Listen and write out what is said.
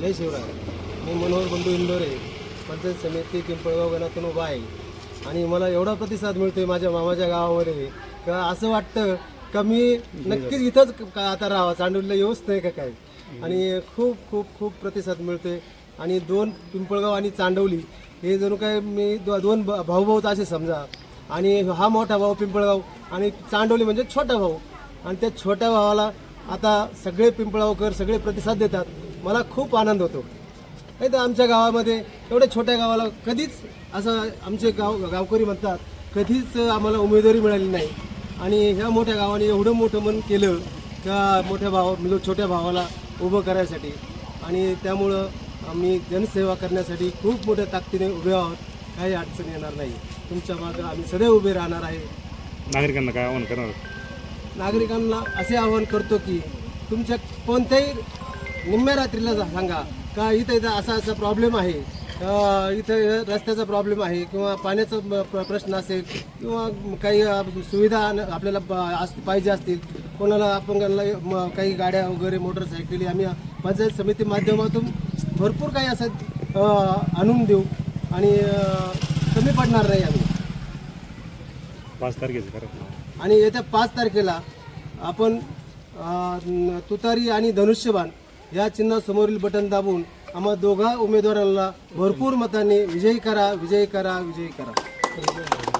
जय शिवराय. मी मनोहर बंधू इंदोरे पंचायत समिती पिंपळगाव गणातून उभा आहे. आणि मला एवढा प्रतिसाद मिळतोय माझ्या मामाच्या गावामध्ये का असं वाटतं का मी नक्कीच इथंच का आता राहावा? चांडूरला येऊच नाही का काय? आणि खूप खूप खूप प्रतिसाद मिळतोय. आणि दोन पिंपळगाव आणि चांडवली हे जणू काय मी दो- दोन भाऊ भाऊभाऊच असे समजा. आणि हा मोठा भाऊ पिंपळगाव आणि चांडवली म्हणजे छोटा भाऊ. आणि त्या छोट्या भावाला आता सगळे पिंपळगावकर सगळे प्रतिसाद देतात. मला खूप आनंद होतो. नाही तर आमच्या गावामध्ये एवढ्या छोट्या गावाला कधीच असं आमचे गाव गावकरी म्हणतात कधीच आम्हाला उमेदवारी मिळाली नाही. आणि ह्या मोठ्या गावाने एवढं मोठं मन केलं त्या मोठ्या भावा म्हणजे छोट्या भावाला उभं करायसाठी. आणि त्यामुळं आम्ही जनसेवा करण्यासाठी खूप मोठ्या ताकदीने उभे आहोत. काही अडचण येणार नाही. तुमच्या मागं आम्ही सदैव उभे राहणार आहे. नागरिकांना काय आवाहन करणार नागरिकांना असे आवाहन करतो की तुमच्या कोणत्याही निम्म्या रात्रीला जा- सांगा. का इथं इथं असा असा प्रॉब्लेम आहे? इथं रस्त्याचा प्रॉब्लेम आहे? किंवा पाण्याचा प्रश्न असेल किंवा काही सुविधा आपल्याला पाहिजे असतील कोणाला अपंगांना म- काही गाड्या वगैरे मोटरसायकली आम्ही पंचायत समिती माध्यमातून भरपूर काही असं आणून देऊ. आणि कमी पडणार नाही आम्ही. पाच तारखेचं आणि येत्या पाच तारखेला आपण तुतारी आणि धनुष्यबाण या चिन्हासमोरील बटन दाबून आम्हा दोघा उमेदवारांना भरपूर मताने विजयी करा विजयी करा विजयी करा.